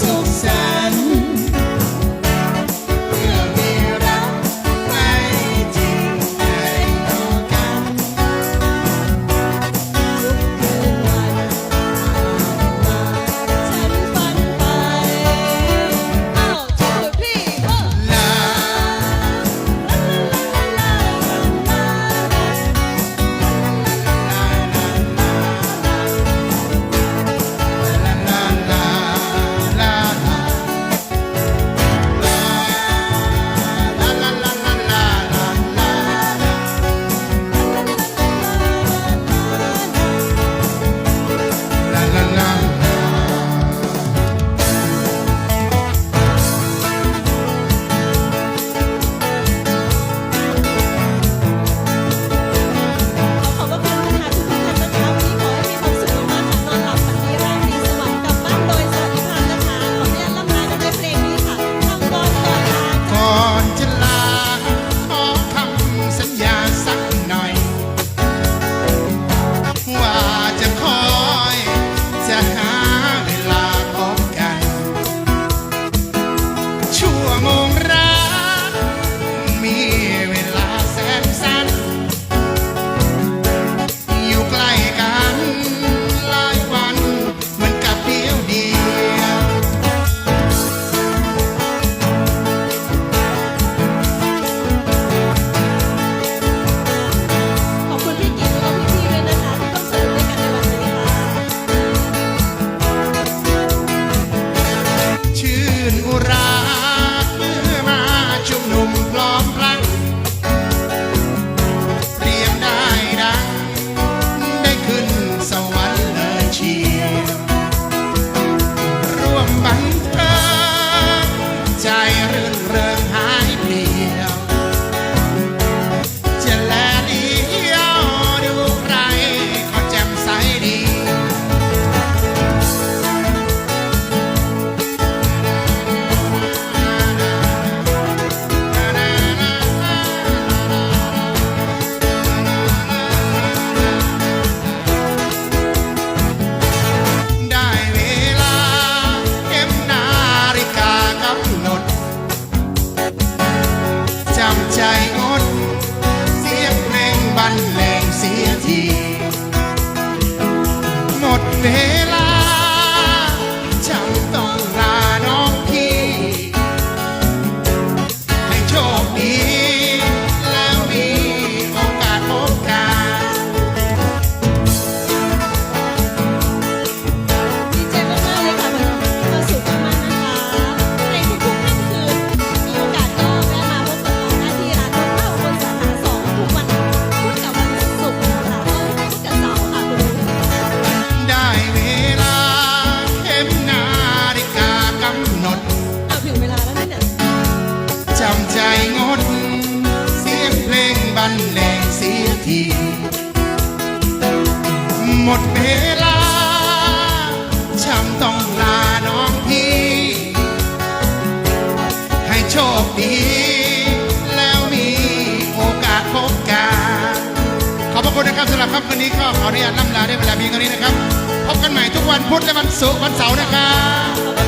so sad. มดเวลา ช้ำต้องลาน้องพี่ ให้โชคดี แล้วมีโอกาสพบกันขอบพระคุณนะครับสำหรับครับวันนี้ก็ขออนุญาตล่ำลาได้เวลาเพียงเท่านี้นะครับ พบกันใหม่ทุกวันพุธและวันศุกร์วันเสาร์นะครับ